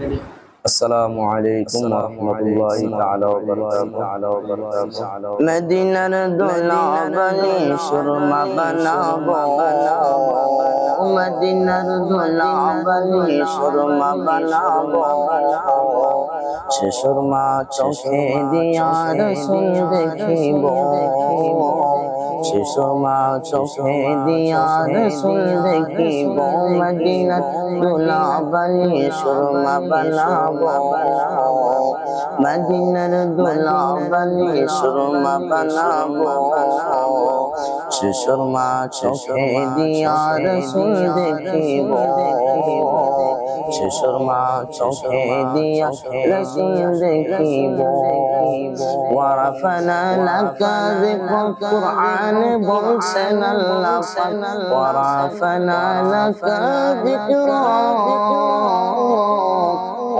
আসসালামু আলাইকুম ওয়া রাহমাতুল্লাহি তাআলা ওয়া বারাকাতুহু মদিনার দোলা বলি সুরমা বানাবো মদিনার দোলা বলি সুরমা বানাবো সে সুরমা চোখে দিয়া রসুল দেখিব সে সুরমা চোখে দিয়া রসুল দেখিব মদিনার দোলা বলি সুরমা বানাবো মদিনার দোলা বলি সুরমা বানাবো সে সুরমা চোখে দিয়া রসুল দেখিব সে সুরমা চোখে দিয়া ওয়ারাফানা লাকা যিকরাক কুরআনে বলছেন আল্লাহ পাক। ওয়ারাফানা লাকা যিকরাক ذكرك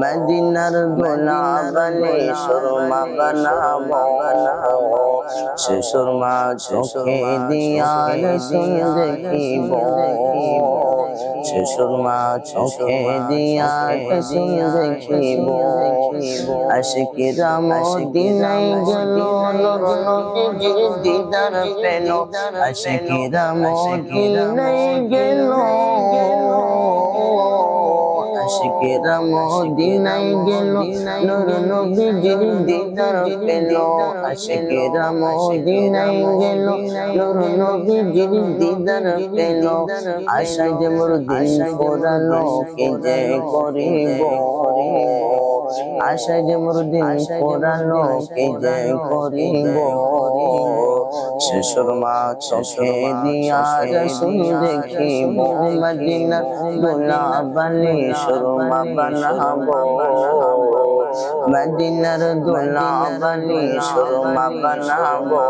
মদিনার দোলা বলি সুরমা বানাবো। সুরমা চোখে দিয়া রসুল দেখিব। চোখে দিয়া রসুল দেখিব। আশিকিরা মদিনাই গেল নবীজির দিদার পেল। আশিকিরা মদিনাই গেল। আশিকেরা মদিনায় গেল নূর নবীজির দিদার পেল। আশিকেরা মদিনায় গেল নূর নবীজির দিদার পেল। আশায় যে মোর দিন ফোরানো কে যে করিব? আশায় যে মোর দিন কে যে করিব? শিশুর মা চোখে দিয়া রসুল দেখিব মদিনা দোলা বালি সুরমা বানাবো মদিনার দোলা বালি সুরমা বানাবো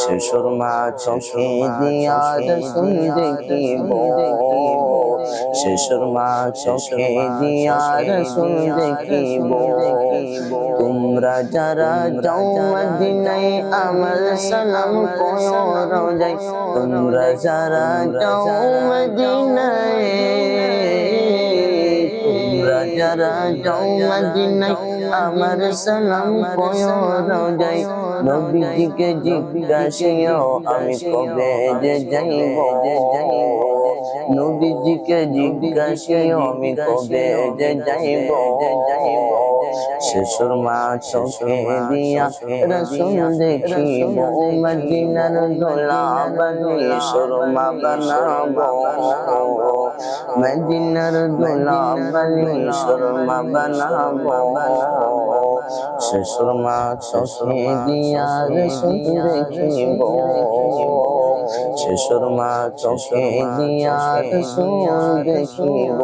শিশুর মা চোখে দিয়া রসুল দেখিব শিশুর মা চোখে দিয়া রসুল দেখিব তোমরা যারা যাও মদিনায় আমার সালাম কয়ো রোজাই তোমরা যারা যাও মদিনায় তোমরা যারা যাও মদিনায় আমার সালাম কয়ো রোজাই নবীজিকে জিজ্ঞাসিও, আমি কবে যে যাইব যে যাইব? নবীজিকে জিজ্ঞাসিও আমি কবে যে যাইব? যাইব শিশুর মা চোখে দিয়া রসুল দেখিব মদিনার বনি সুরমা বানাবো। মদিনার বনি সুরমা বানাবো। মা চোখে দিয়া রসুল দেখিব। শিশুর মা চোখে দিয়া রসুল দেখিব